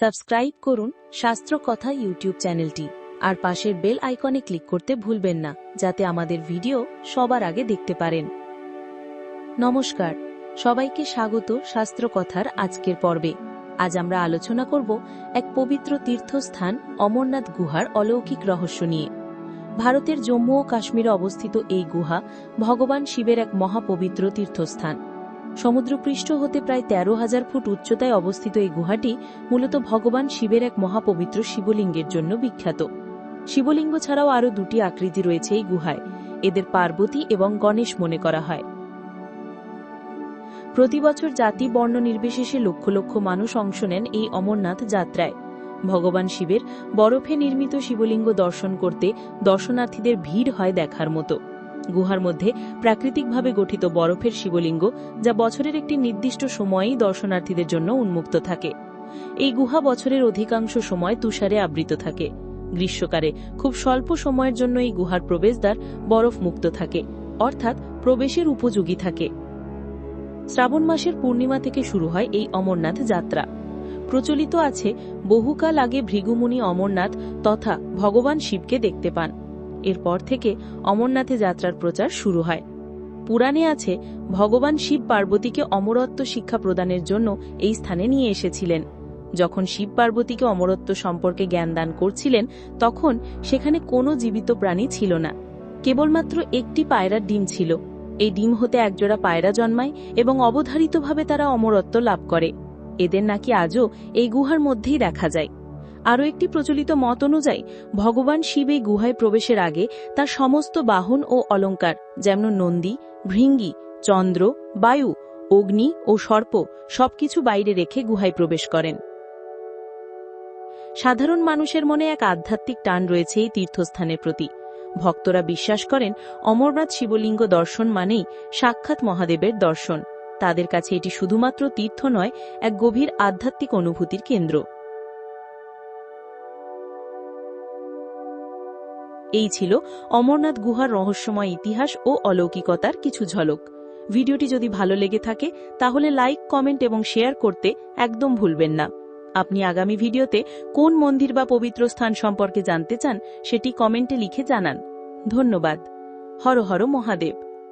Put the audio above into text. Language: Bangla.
সাবস্ক্রাইব করুন শাস্ত্র কথা ইউটিউব চ্যানেলটি আর পাশের বেল আইকনে ক্লিক করতে ভুলবেন না, যাতে আমাদের ভিডিও সবার আগে দেখতে পারেন। নমস্কার, সবাইকে স্বাগত শাস্ত্র কথার আজকের পর্বে। আজ আমরা আলোচনা করব এক পবিত্র তীর্থস্থান অমরনাথ গুহার অলৌকিক রহস্য নিয়ে। ভারতের জম্মু ও কাশ্মীরে অবস্থিত এই গুহা ভগবান শিবের এক মহাপবিত্র তীর্থস্থান। সমুদ্রপৃষ্ঠ হতে প্রায় তেরো হাজার ফুট উচ্চতায় অবস্থিত এই গুহাটি মূলত ভগবান শিবের এক মহাপবিত্র শিবলিঙ্গের জন্য বিখ্যাত। শিবলিঙ্গ ছাড়াও আরও দুটি আকৃতি রয়েছে এই গুহায়, এদের পার্বতী এবং গণেশ মনে করা হয়। প্রতি বছর জাতি বর্ণ নির্বিশেষে লক্ষ লক্ষ মানুষ অংশ নেন এই অমরনাথ যাত্রায়। ভগবান শিবের বরফে নির্মিত শিবলিঙ্গ দর্শন করতে দর্শনার্থীদের ভিড় হয় দেখার মতো। গুহার মধ্যে প্রাকৃতিকভাবে গঠিত বরফের শিবলিঙ্গ, যা বছরের একটি নির্দিষ্ট সময়েই দর্শনার্থীদের জন্য উন্মুক্ত থাকে। এই গুহা বছরের অধিকাংশ সময় তুষারে আবৃত থাকে। গ্রীষ্মকালে খুব স্বল্প সময়ের জন্য এই গুহার প্রবেশদ্বার বরফ মুক্ত থাকে, অর্থাৎ প্রবেশের উপযোগী থাকে। শ্রাবণ মাসের পূর্ণিমা থেকে শুরু হয় এই অমরনাথ যাত্রা। প্রচলিত আছে, বহুকাল আগে ভৃগুমুনি অমরনাথ তথা ভগবান শিবকে দেখতে পান। এরপর থেকে অমরনাথে যাত্রার প্রচার শুরু হয়। পুরাণে আছে, ভগবান শিব পার্বতীকে অমরত্ব শিক্ষা প্রদানের জন্য এই স্থানে নিয়ে এসেছিলেন। যখন শিব পার্বতীকে অমরত্ব সম্পর্কে জ্ঞান দান করছিলেন, তখন সেখানে কোনো জীবিত প্রাণী ছিল না। কেবলমাত্র একটি পায়রার ডিম ছিল। এই ডিম হতে একজোড়া পায়রা জন্মায় এবং অবধারিতভাবে তারা অমরত্ব লাভ করে। এদের নাকি আজও এই গুহার মধ্যেই দেখা যায়। আরও একটি প্রচলিত মত অনুযায়ী, ভগবান শিব এই গুহায় প্রবেশের আগে তার সমস্ত বাহন ও অলঙ্কার, যেমন নন্দী, ভৃঙ্গি, চন্দ্র, বায়ু, অগ্নি ও সর্প, সবকিছু বাইরে রেখে গুহায় প্রবেশ করেন। সাধারণ মানুষের মনে এক আধ্যাত্মিক টান রয়েছে এই তীর্থস্থানের প্রতি। ভক্তরা বিশ্বাস করেন, অমরনাথ শিবলিঙ্গ দর্শন মানেই সাক্ষাৎ মহাদেবের দর্শন। তাদের কাছে এটি শুধুমাত্র তীর্থ নয়, এক গভীর আধ্যাত্মিক অনুভূতির কেন্দ্র। এই ছিল অমরনাথ গুহার রহস্যময় ইতিহাস ও অলৌকিকতার কিছু ঝলক। ভিডিওটি যদি ভালো লেগে থাকে, তাহলে লাইক, কমেন্ট এবং শেয়ার করতে একদম ভুলবেন না। আপনি আগামী ভিডিওতে কোন মন্দির বা পবিত্র স্থান সম্পর্কে জানতে চান, সেটি কমেন্টে লিখে জানান। ধন্যবাদ। হর হর মহাদেব।